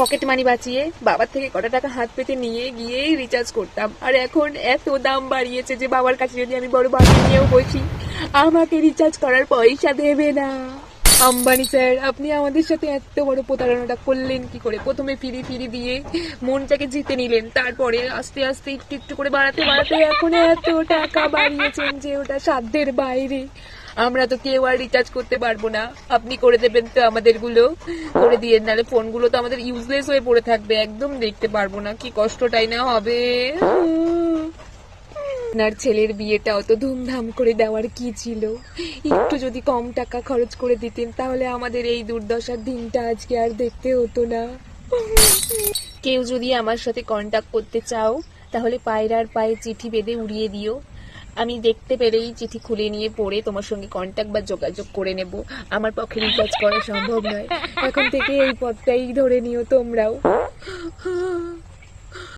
Pocket money বাঁচিয়ে বাবার থেকে কটা টাকা হাত পেতে নিয়ে গিয়েই রিচার্জ করতাম। আর এখন এত দাম বাড়িয়েছে যে বাবার কাছে যদি আমি বড় বাড়ি নিয়েও বসি, আমাকে রিচার্জ করার পয়সা দেবে না। আম্বানি স্যার, আপনি আমাদের সাথে এত বড় প্রতারণাটা করলেন কি করে? প্রথমে ফিরি ফিরি দিয়ে মনটাকে জিতে নিলেন, তারপরে আস্তে আস্তে একটু একটু করে বাড়াতে বাড়াতে এখন এত টাকা বাড়িয়েছেন যে ওটা সাধ্যের বাইরে। আমরা তো কেউ আর রিচার্জ করতে পারব না। আপনি করে দেবেন তো আমাদেরগুলো করে দিয়ে নালে ফোনগুলো তো আমাদের ইউজলেস হয়ে পড়ে থাকবে। একদম দেখতে পারব না। কি কষ্টটাই না হবে। আপনার ছেলের বিয়েটা অত ধুমধাম করে দেওয়ার কি ছিল? একটু যদি কম টাকা খরচ করে দিতেন, তাহলে আমাদের এই দুর্দশার দিনটা আজকে আর দেখতে হতো না। কেউ যদি আমার সাথে কন্টাক্ট করতে চাও, তাহলে পায়রার পায়ে চিঠি বেঁধে উড়িয়ে দিও। আমি দেখতে পেলেই চিঠি খুলে নিয়ে পড়ে তোমার সঙ্গে কন্ট্যাক্ট বা যোগাযোগ করে নেব। আমার পক্ষে রিচার্জ করা সম্ভব নয়। এখন থেকে এই পথটাই ধরে নিও তোমরাও।